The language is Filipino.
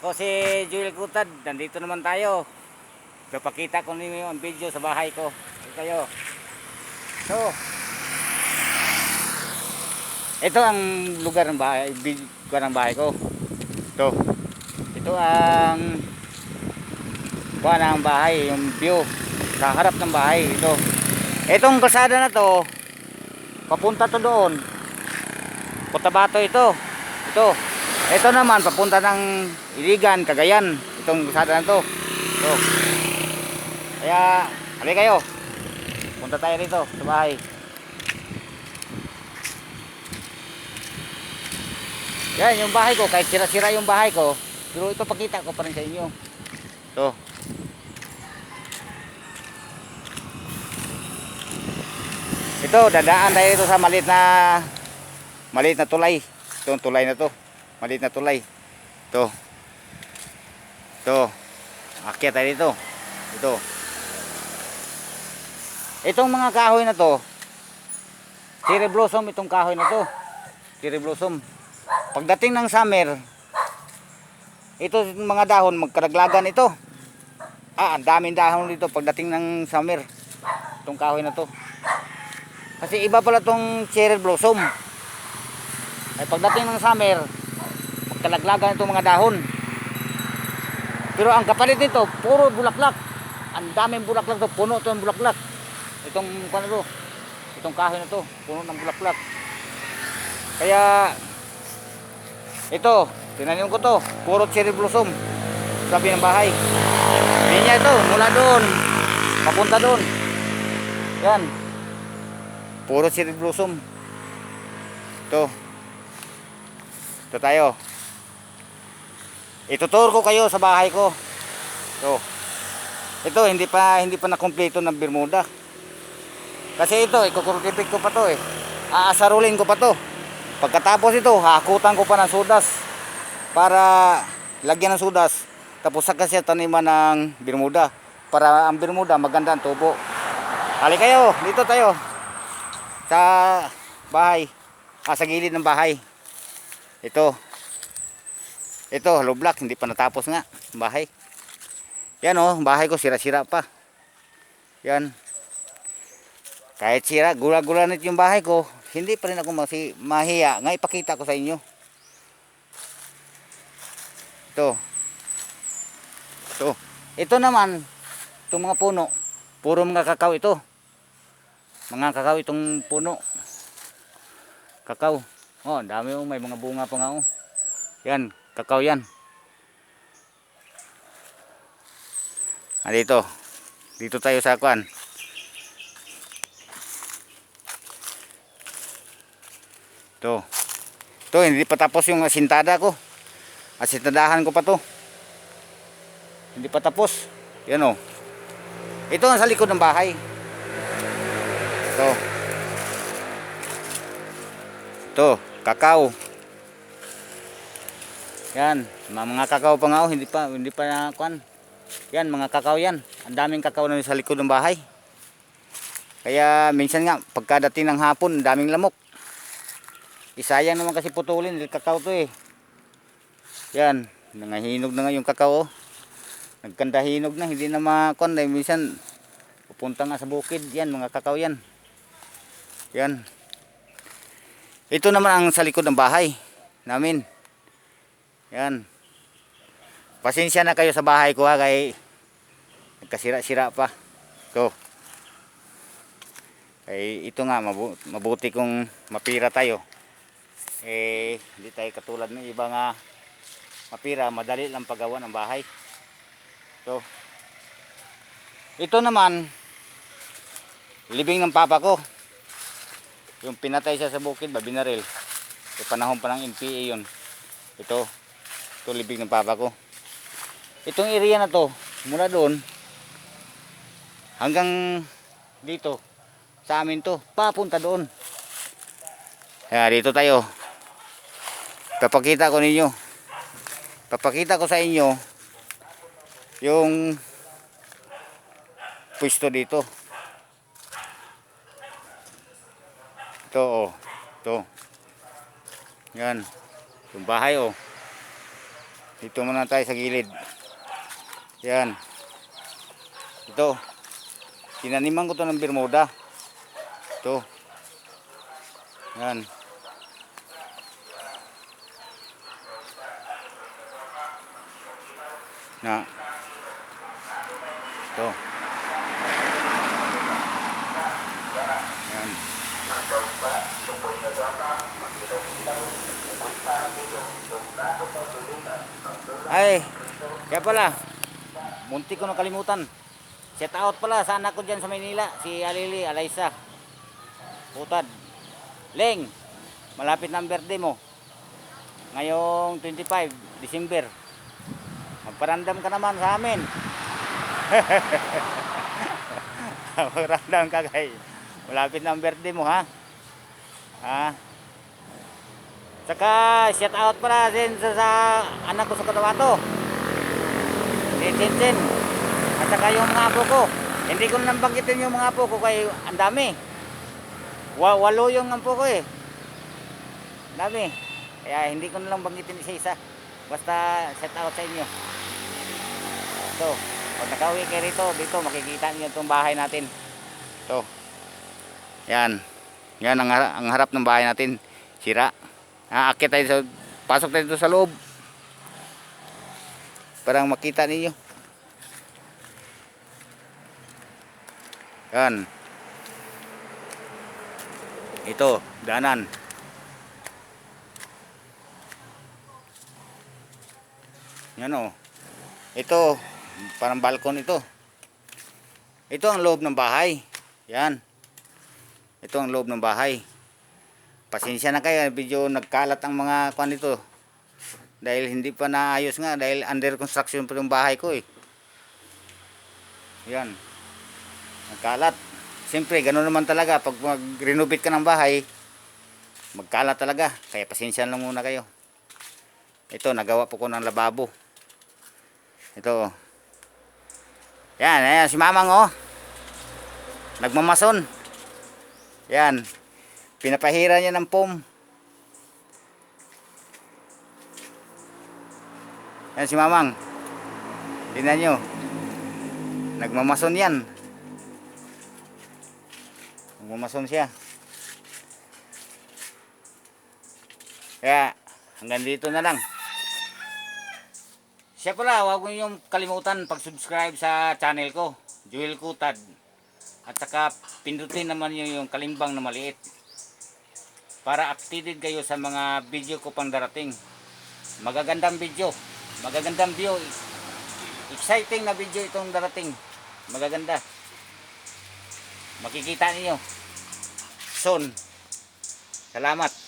Ako si Joel Kutad, nandito naman tayo. Papakita ko ninyo ang video sa bahay ko. Ito tayo. So, ito ang lugar ng bahay, lugar ng bahay ko. Ito. Ito ang kuha ng bahay, yung view sa harap ng bahay. Ito. Itong kalsada na to, papunta to doon. Cotabato ito. Ito. Ito naman papunta ng Iligan, Cagayan. Itong kalsada na to. Ito. Kaya, halika kayo. Punta tayo rito sa bahay. Yan, yung bahay ko. Kahit sira-sira yung bahay ko. Pero ito pakita ko pa rin sa inyo. Ito. Ito, dadaan tayo ito sa maliit na maliit na tulay. Ito ang tulay na to. Maliit na tulay. Ito. Ito. Akyat tayo dito. Ito. Itong mga kahoy na to, cherry blossom itong kahoy na to. Cherry blossom. Pagdating ng summer, ito mga dahon magkaraglagan ito. Ah, ang daming dahon dito pagdating ng summer. Itong kahoy na to. Kasi iba pala tong cherry blossom. Ay pagdating ng summer, magkalaglagan itong mga dahon. Pero ang kapalit nito, puro bulaklak. Ang daming bulaklak to, puno to ng bulaklak. Itong ano to, itong kahoy na to, puno ng bulaklak. Kaya ito, tinanim ko to, puro cherry blossom. Sabi ng bahay. Linya ito, mula doon, papunta doon. Yan. Puro cherry blossom. Ito. Ito tayo. Ituturo ko kayo sa bahay ko. Ito. Ito hindi pa hindi pa na kumpleto ng Bermuda. Kasi ito, ikukultivate ko pa to eh. Aasarulin ko pa to. Pagkatapos ito, hakutan ko pa ng sudas para lagyan ng sudas. Tapos saka siya taniman ng Bermuda para ang Bermuda maganda ang tubo. Hali kayo, dito tayo sa bahay. Ah, sa gilid ng bahay. Ito. Ito, hollow block, hindi pa natapos nga bahay. Yan oh, bahay ko sira-sira pa. Yan. Kahit sira, gula-gulanit yung bahay ko, hindi pa rin ako masi, mahiya. Nga ipakita ko sa inyo. Ito. Ito. Ito naman, itong mga puno, puro mga kakao ito. Mga kakao itong puno. Kakao. Oh, dami oh, may mga bunga pa nga oh. Yan, kakao yan. Ah, dito. Dito tayo sa kwan. Ito. Ito, hindi pa tapos yung asintada ko. Asintadahan ko pa to. Hindi pa tapos. Yan o. Ito ang sa likod ng bahay. Ito. Ito, kakao. Yan, mga, kakao pa nga oh, hindi pa hindi pa na kwan. Yan, mga kakao yan. Ang daming kakao na sa likod ng bahay. Kaya minsan nga pagkadating ng hapon, daming lamok. Isayang naman kasi putulin, dahil kakao to eh. Yan, nangahinog na nga yung kakao. Nagkandahinog na, hindi na makon dahil minsan pupunta nga sa bukid. Yan, mga kakao yan. Yan. Ito naman ang sa likod ng bahay namin. Yan. Pasensya na kayo sa bahay ko ha, kay nagkasira-sira pa. So, kay ito nga, mabu mabuti kung mapira tayo. Eh, hindi tayo katulad ng iba nga mapira, madali lang paggawa ng bahay. So, ito naman, libing ng papa ko. Yung pinatay siya sa bukid, babinaril. E panahon pa ng NPA yun. Ito, ito libing ng papa ko. Itong area na to, mula doon, hanggang dito, sa amin to, papunta doon. Kaya dito tayo. Papakita ko ninyo. Papakita ko sa inyo yung pwesto dito. Ito oh. Ito. Yan. Yung bahay oh. Dito muna tayo sa gilid. Yan. Ito. Tinaniman ko to ng Bermuda. Ito. Yan. Na. Ito. Yan. Ay, kaya pala, munti ko nakalimutan. Set out pala sa anak ko dyan sa Maynila, si Alili, Alaysa. Putad. Leng, malapit na ang birthday mo. Ngayong 25, December. Magparandam ka naman sa amin. Magparandam ka kay. Malapit na ang birthday mo ha. Ha? Saka shout out pala din sa, sa anak ko sa Cotabato. Si Tintin. At saka yung mga apo ko. Hindi ko nang banggitin yung mga apo ko kay ang dami. Wa walo yung apo ko eh. Dami. Kaya hindi ko na lang banggitin isa-isa. Basta shout out sa inyo. Ito. Pag nakauwi kayo rito, dito makikita niyo itong bahay natin. Ito. Yan. Yan ang, ang harap ng bahay natin. Sira. Aakit tayo sa, pasok tayo sa loob. Parang makita ninyo. Yan. Ito, danan. Yan o. Ito, parang balkon ito. Ito ang loob ng bahay. Yan. Ito ang loob ng bahay. Pasensya na kayo, video nagkalat ang mga kwan nito. Dahil hindi pa naayos nga, dahil under construction pa yung bahay ko eh. Yan. Nagkalat. Siyempre, gano'n naman talaga. Pag mag-renovate ka ng bahay, magkalat talaga. Kaya pasensya lang muna kayo. Ito, nagawa po ko ng lababo. Ito. Yan, ayan, si Mamang oh. Nagmamason. Yan. Pinapahira niya ng foam. Yan si Mamang. Tingnan nyo. Nagmamason yan. Nagmamason siya. Kaya hanggang dito na lang. Siya pala, huwag mo yung kalimutan pag-subscribe sa channel ko, Joel Kutad. At saka pindutin naman yung, yung kalimbang na maliit para updated kayo sa mga video ko pang darating. Magagandang video, magagandang view, exciting na video itong darating. Magaganda. Makikita niyo. Soon. Salamat.